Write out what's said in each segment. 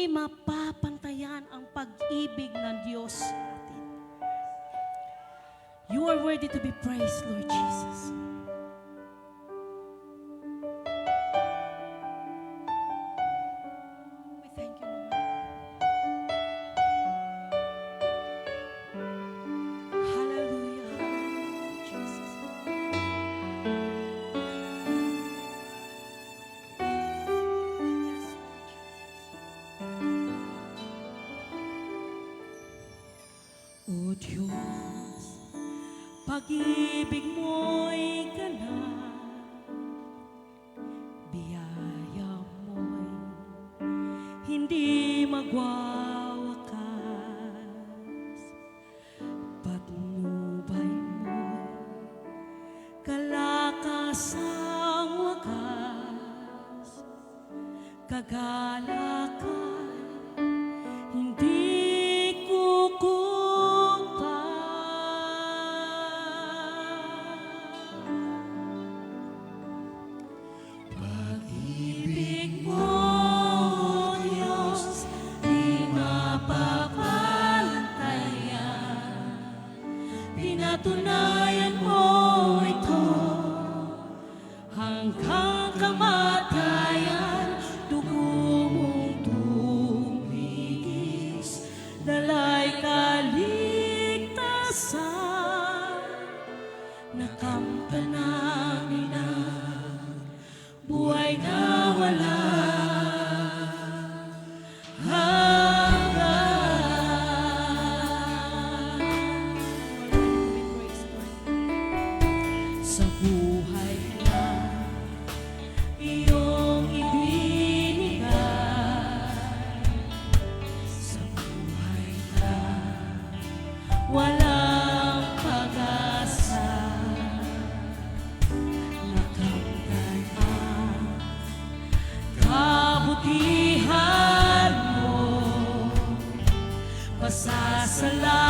hindi mapapantayan ang pag-ibig ng Diyos sa atin. You are worthy to be praised, Lord Jesus. O Diyos, pag-ibig mo'y ganap, biyaya mo'y hindi magwawakas. Patnubay mo'y kalakas ang wakas, kagalakas. Pinatunayan mo ito. Hanggang kamatayan dugo mong tumigis dalay kaligtasan. Na kampanamin buhay na wala sa na iyong ibinigay. Sa na walang pag-asa nakamday ang kabutihan mo. Pasasalamat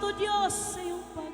amado Dios, Senhor Pai.